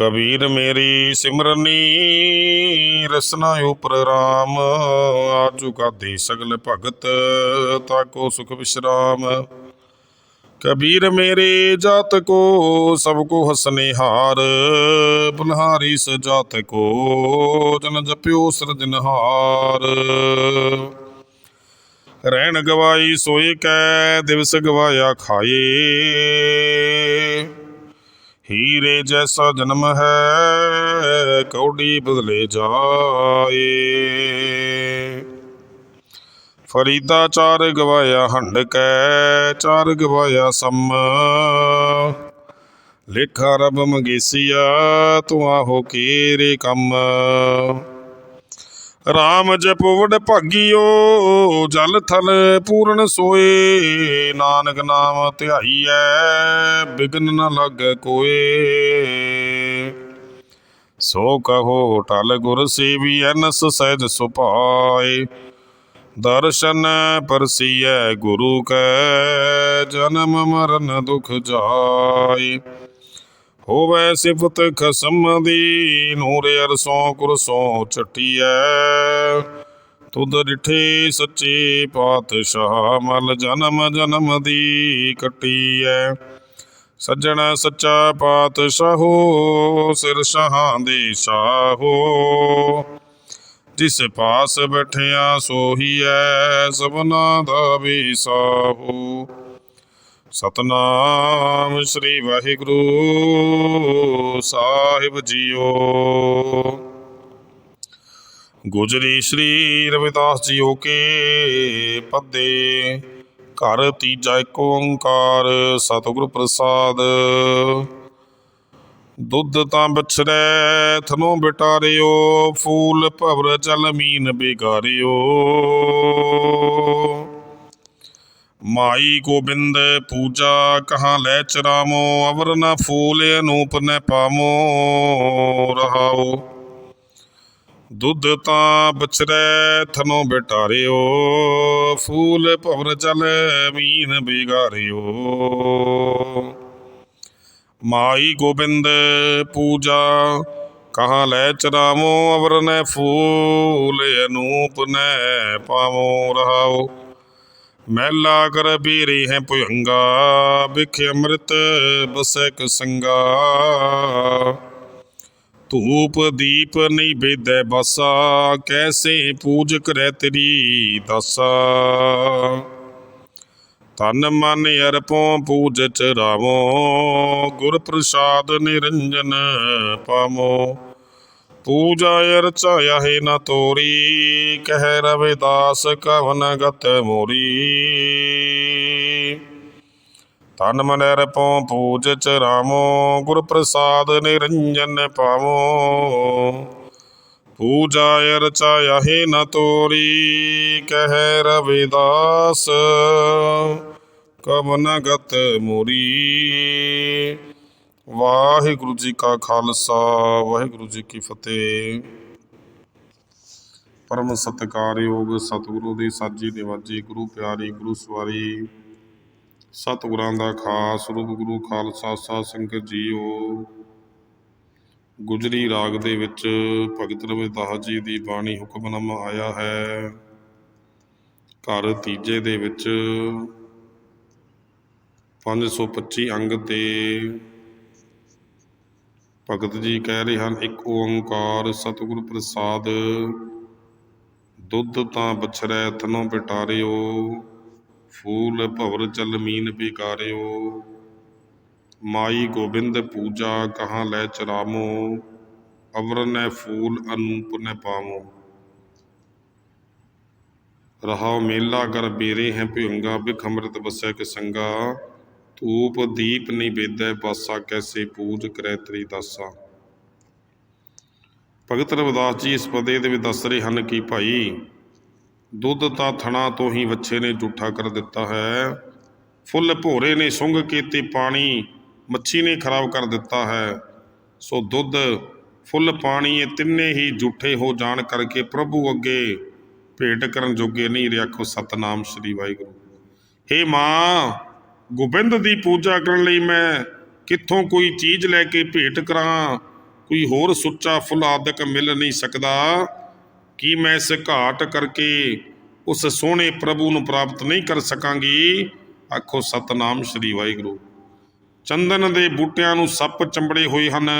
ਕਬੀਰ ਮੇਰੀ ਸਿਮਰਨੀ, ਰਸਨਾ ਉਪਰ ਰਾਮ। ਆਜੂ ਦੇ ਸਗਲ ਭਗਤ, ਤਾਕੋ ਸੁਖ ਵਿਸ਼ਰਾਮ। ਕਬੀਰ ਮੇਰੇ ਜਾਤ ਕੋ, ਸਭ ਕੋ ਹਸਨੇ ਹਾਰ। ਬੁਲਹਾਰੀ ਸ ਜਾਤ ਕੋ, ਜਨ ਜਪਿਓ ਸਿਰਜਨਹਾਰ ਰਹਿਣ ਗਵਾਈ ਸੋਏ ਕੈ, ਦਿਵਸ ਗਵਾਇਆ ਖਾਏ। ਹੀਰੇ ਜੈਸਾ ਜਨਮ ਹੈ ਕੌਡੀ ਬਦਲੇ ਜਾਏ। ਫਰੀਦਾ ਚਾਰ ਗਵਾਇਆ ਹੰਡ ਕੈ, ਚਾਰ ਗਵਾਇਆ ਸਮ। ਲੇਖਾ ਰਬ ਮੰਗੇਸੀਆ, ਤੂੰ ਆਹੋ ਕੀਰੇ ਕੰਮ। ਰਾਮ ਜਪਵੜ ਭਾਗਿਓ, ਜਲ ਥਲ ਪੂਰਨ ਸੋਏ, ਨਾਨਕ ਨਾਮ ਧਿਆਈਐ, ਬਿਗਨ ਨ ਲਾਗੈ ਕੋਏ। ਸੋ ਕਹੋ, ਟਲ ਗੁਰ ਸੇਵੀਐ, ਨਸ ਸਹਿਜ ਸੁਭਾਏ। ਦਰਸ਼ਨ ਪਰਸੀਐ, ਗੁਰੂ ਕੈ, ਜਨਮ ਮਰਨ ਦੁਖ ਜਾਏ। ਹੋਵੇ ਸਿਫਤ ਖਸਮ ਦੀ, ਨੂਰ ਅਰਸੋਂ ਕੁਰਸੋਂ ਚਟੀਐ ਤੁਧ ਡਿਠੇ ਸੱਚੇ ਪਾਤਸ਼ਾਹ, ਮਲ ਜਨਮ ਜਨਮ ਦੀ ਕਟੀਐ। ਸੱਜਣ ਸੱਚਾ ਪਾਤਸ਼ਾਹੋ ਸਿਰ ਸ਼ਾਹਾਂ ਦੇ ਸ਼ਾਹੋ ਜਿਸ ਪਾਸ ਬੈਠਿਆ ਸੋਹੀਐ, ਸਭਨਾ ਦਾ ਵੀ ਸਾਹੋ ਸਤਨਾਮ ਸ੍ਰੀ ਵਾਹਿਗੁਰੂ ਸਾਹਿਬ ਜੀਓ। ਗੁਜਰੀ ਸ੍ਰੀ ਰਵਿਦਾਸ ਜੀਓ ਕੇ ਪੱਦੇ, ਘਰ ਤੀਜਾ ਏਕ ਓੰਕਾਰ ਸਤਿਗੁਰ ਪ੍ਰਸਾਦ। ਦੁੱਧ ਤਾਂ ਬਛੜੈ, ਥਨੋਂ ਬਿਟਾਰਿਓ, ਫੂਲ ਭਵਰ ਚਲ ਮੀਨ ਬਿਗਾਰਿਓ। ਮਾਈ ਗੋਬਿੰਦ ਪੂਜਾ ਕਹਾਂ ਲੈ ਚਰਾਮੋ ਅਵਰ ਨ ਫੂਲ ਅਨੂਪ ਨ ਪਾਮੋ ਰਹਾਓ ਦੁੱਧ ਤਾਂ ਬਚਰੈ ਥਨੋਂ ਬਿਟਾਰਿਓ ਫੂਲ ਭਵਰ ਚਲ ਮੀਨ ਬਿਗਾਰਿਓ। ਮਾਈ ਗੋਬਿੰਦ ਪੂਜਾ ਕਹਾਂ ਲੈ ਚਰਾਮੋ ਅਵਰ ਨ ਫੂਲ ਅਨੂਪ ਨ ਪਾਮੋ ਰਹਾਓ ਮਹਿਲਾ ਕਰ ਬੀਰੀ ਹੈ ਭੁਯੰਗਾ, ਵਿਖੇ ਅੰਮ੍ਰਿਤ ਬਸੈ ਕਸੰਗਾ ਧੂਪ ਦੀਪ ਨਹੀਂ ਬੇਦੈ ਬਸਾ, ਕੈਸੇ ਪੂਜ ਕਰੈ ਤੇਰੀ ਦਾਸਾ। ਤਨ ਮਨ ਅਰਪੋਂ ਪੂਜ ਚਰਾਵੋ ਗੁਰ ਪ੍ਰਸਾਦ ਨਿਰੰਜਨ ਪਾਵੋ। ਪੂਜਾ ਅਰਚਾਇਆ ਹੈ ਨ ਤੋਰੀ, ਕਹਿ ਰਵਿਦਾਸ ਕਵਨ ਗਤ ਮੋਰੀ। ਤਨ ਮਨ ਅਰਪੋਂ ਪੂਜ ਚਰਾਵੋ ਗੁਰ ਪ੍ਰਸਾਦ ਨਿਰੰਜਨ ਪਾਵੋ। ਪੂਜਾ ਅਰਚਾਇਆ ਹੈ ਨ ਤੋਰੀ, ਕਹਿ ਰਵਿਦਾਸ ਕਵਨ ਗਤ ਮੋਰੀ। ਵਾਹਿਗੁਰੂ ਜੀ ਕਾ ਖਾਲਸਾ, ਵਾਹਿਗੁਰੂ ਜੀ ਕੀ ਫਤਿਹ। ਪਰਮ ਸਤਿਕਾਰਯੋਗ ਸਤਿਗੁਰੂ ਦੀ ਸਾਜੀ ਨਿਵਾਜੀ, ਗੁਰੂ ਪਿਆਰੀ, ਗੁਰੂ ਸਵਾਰੀ। ਸਤਿਗੁਰਾਂ ਦਾ ਖਾਸ ਰੂਪ ਗੁਰੂ ਖਾਲਸਾ ਸਾਧ ਸੰਗਤ ਜੀਓ। ਗੁਜਰੀ ਰਾਗ ਦੇ ਵਿੱਚ ਭਗਤ ਰਵਿਦਾਸ ਜੀ ਦੀ ਬਾਣੀ ਹੁਕਮਨਾਮਾ ਆਇਆ ਹੈ। ਘਰ ਤੀਜੇ ਦੇ ਵਿੱਚ 525 ਅੰਗ ਤੇ ਭਗਤ ਜੀ ਕਹਿ ਰਹੇ ਹਨ, ਇੱਕ ਓੰਕਾਰ ਸਤਿਗੁਰ ਪ੍ਰਸਾਦ, ਦੁੱਧ ਤਾਂ ਬਛਰੈ ਤਨੋਂ ਬਿਟਾਰਿਓ, ਫੂਲ ਭਵਰ ਚਲ ਮੀਨ ਬਿਕਾਰਿਓ ਮਾਈ ਗੋਬਿੰਦ ਪੂਜਾ ਕਹਾਂ ਲੈ ਚਰਾਮੋ ਅਵਰ ਨੈ ਫੂਲ ਅਨੂਪ ਨੈ ਪਾਵੋ। ਰਹਾਉ ਮੇਲਾ ਕਰ ਬੇਰੇ ਹੈ ਭਿਉਂਗਾ, ਬਿਖ ਅੰਮ੍ਰਿਤ ਬਸੈ ਕਿ ਸੰਗਾ ਧੂਪ ਦੀਪ ਨਹੀਂ ਬੇਦੈ ਕੈਸੇ ਪੂਜ ਕਰੈ ਤੇਰੀ ਦਾਸਾ। ਭਗਤ ਰਵਿਦਾਸ ਜੀ, ਇਸ ਪਦੇ ਦੇ ਵਿੱਚ ਦੱਸ ਰਹੇ ਹਨ ਕਿ ਭਾਈ, ਦੁੱਧ ਤਾਂ ਥਣਾ ਤੋਂ ਹੀ ਵੱਛੇ ਨੇ ਝੂਠਾ ਕਰ ਦਿੱਤਾ ਹੈ। ਫੁੱਲ ਭੋਰੇ ਨੇ, ਸੁੰਘ ਕੇ ਤੇ ਪਾਣੀ, ਮੱਛੀ ਨੇ ਖਰਾਬ ਕਰ ਦਿੱਤਾ ਹੈ। ਸੋ ਦੁੱਧ, ਫੁੱਲ ਪਾਣੀ, ਇਹ ਤਿੰਨੇ ਹੀ ਝੂਠੇ ਹੋ ਜਾਣ ਕਰਕੇ ਪ੍ਰਭੂ ਅੱਗੇ ਭੇਟ ਕਰਨ ਜੋਗੇ ਨਹੀਂ ਰੱਖੋ ਸਤਨਾਮ ਸ੍ਰੀ ਵਾਹਿਗੁਰੂ। ਹੇ ਮਾਂ ਗੋਬਿੰਦ ਦੀ ਪੂਜਾ ਕਰਨ ਲਈ ਮੈਂ ਕਿੱਥੋਂ ਕੋਈ ਚੀਜ਼ ਲੈ ਕੇ ਭੇਟ ਕਰਾਂ? ਕੋਈ ਹੋਰ ਸੁੱਚਾ ਫੁੱਲ ਆਦਿਕ ਮਿਲ ਨਹੀਂ ਸਕਦਾ। ਕੀ ਮੈਂ ਇਸ ਘਾਟ ਕਰਕੇ ਉਸ ਸੋਹਣੇ ਪ੍ਰਭੂ ਨੂੰ ਪ੍ਰਾਪਤ ਨਹੀਂ ਕਰ ਸਕਾਂਗੀ? ਆਖੋ, ਸਤਨਾਮ ਸ੍ਰੀ ਵਾਹਿਗੁਰੂ। ਚੰਦਨ ਦੇ ਬੂਟਿਆਂ ਨੂੰ ਸੱਪ ਚੰਬੜੇ ਹੋਏ ਹਨ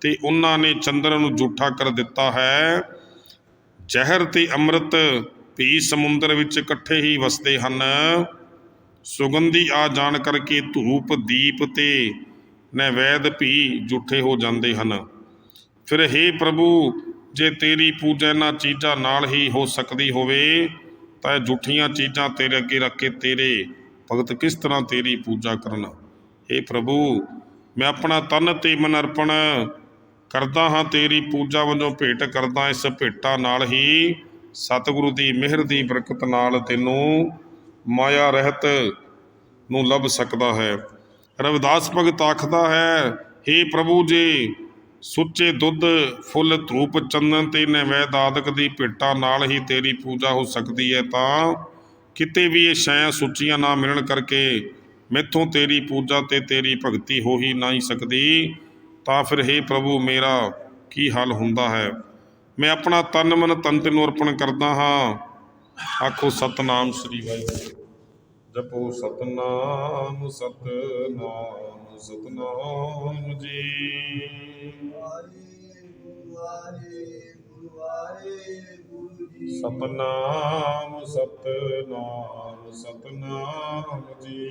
ਤੇ ਉਹਨਾਂ ਨੇ ਚੰਦਨ ਨੂੰ ਝੂਠਾ ਕਰ ਦਿੱਤਾ ਹੈ। ਜ਼ਹਿਰ ਤੇ ਅੰਮ੍ਰਿਤ ਵੀ ਸਮੁੰਦਰ ਵਿੱਚ ਇਕੱਠੇ ਹੀ ਵਸਦੇ ਹਨ। ਸੁਗੰਧੀ ਆ ਜਾਣ ਕਰਕੇ ਧੂਪ ਦੀਪ ਤੇ ਨੈਵੇਦ ਵੀ ਝੂਠੇ ਹੋ ਜਾਂਦੇ ਹਨ। ਫਿਰ हे ਪ੍ਰਭੂ, ਜੇ ਤੇਰੀ ਪੂਜਾ ਇਹਨਾਂ ਚੀਜ਼ਾਂ ਨਾਲ ਹੀ ਹੋ ਸਕਦੀ ਹੋਵੇ, ਤਾਂ ਇਹ ਝੂਠੀਆਂ ਚੀਜ਼ਾਂ ਤੇਰੇ ਅੱਗੇ ਰੱਖ ਕੇ ਤੇਰੇ ਭਗਤ ਕਿਸ ਤਰ੍ਹਾਂ ਤੇਰੀ ਪੂਜਾ ਕਰਨ? हे ਪ੍ਰਭੂ, ਮੈਂ ਆਪਣਾ ਤਨ ਤੇ ਮਨ ਅਰਪਣ ਕਰਦਾ ਹਾਂ, ਤੇਰੀ ਪੂਜਾ ਵਜੋਂ ਭੇਟ ਕਰਦਾ, ਇਸ ਭੇਟਾਂ ਨਾਲ ਹੀ ਸਤਿਗੁਰੂ ਦੀ ਮਿਹਰ ਦੀ ਬਰਕਤ ਨਾਲ ਤੈਨੂੰ ਮਾਇਆ ਰਹਿਤ ਨੂੰ ਲੱਭ ਸਕਦਾ ਹੈ। ਰਵਿਦਾਸ ਭਗਤ ਆਖਦਾ ਹੈ हे ਪ੍ਰਭੂ ਜੀ, ਸੁੱਚੇ ਦੁੱਧ, ਫੁੱਲ, ਧੂਪ, ਚੰਦਨ ਤੇ ਨਵੈਦ ਆਦਿਕ ਦੀ ਭੇਟਾਂ ਨਾਲ ਹੀ ਤੇਰੀ ਪੂਜਾ ਹੋ ਸਕਦੀ ਹੈ ਤਾਂ ਕਿਤੇ ਵੀ ਇਹ ਸ਼ੈਆਂ ਸੁੱਚੀਆਂ ਨਾ ਮਿਲਣ ਕਰਕੇ ਮੈਥੋਂ ਤੇਰੀ ਪੂਜਾ ਤੇ ਤੇਰੀ ਭਗਤੀ ਹੋ ਹੀ ਨਹੀਂ ਸਕਦੀ। ਤਾਂ ਫਿਰ हे ਪ੍ਰਭੂ ਮੇਰਾ ਕੀ ਹਾਲ ਹੁੰਦਾ ਹੈ? ਮੈਂ ਆਪਣਾ ਤਨ ਮਨ ਤਨ ਤੈਨੂੰ ਅਰਪਣ ਕਰਦਾ ਹਾਂ। ਆਖੋ ਸਤਨਾਮ ਸ੍ਰੀ ਵਾਹਿਗੁਰੂ। ਜਪੋ ਸਤਨਾਮ ਸਤਨਾਮ ਸਤਨਾਮ ਜੀ। ਸਤਨਾਮ ਸਤਨਾਮ ਸਤਨਾਮ ਜੀ।